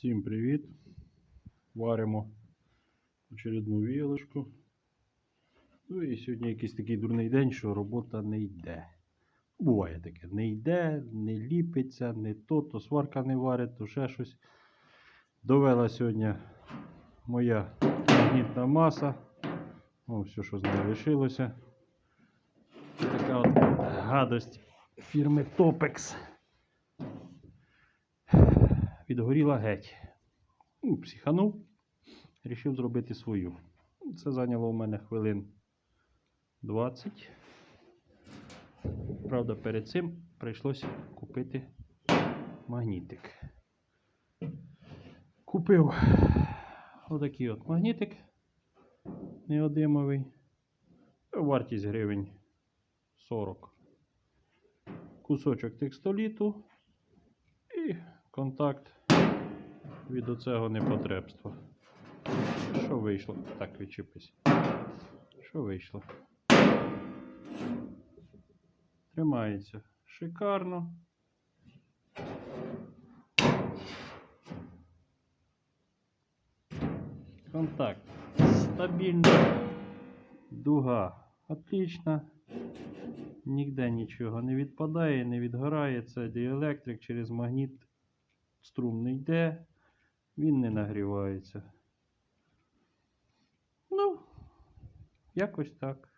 Всім привіт! Варимо очередну вілочку. Ну і сьогодні якийсь такий дурний день, що робота не йде. Буває таке, не йде, не ліпиться, не то, то сварка не варить, то ще щось. Довела сьогодні моя магнітна маса. О, все, що з нею лишилося. Така от гадость фірми Topex. Відгоріла геть. Ну, психанув, рішив зробити свою. Це зайняло у мене хвилин 20. Правда, перед цим прийшлося купити магнітик. Купив отакий от магнітик неодимовий. Вартість гривень 40. Кусочок текстоліту і контакт від оцього непотребства. Що вийшло? Так, відчепись. Що вийшло? Тримається шикарно. Контакт стабільний. Дуга отлично. Ніде нічого не відпадає, не відгорає. Це діелектрик через магніт струм не йде, він не нагрівається. Ну, якось так.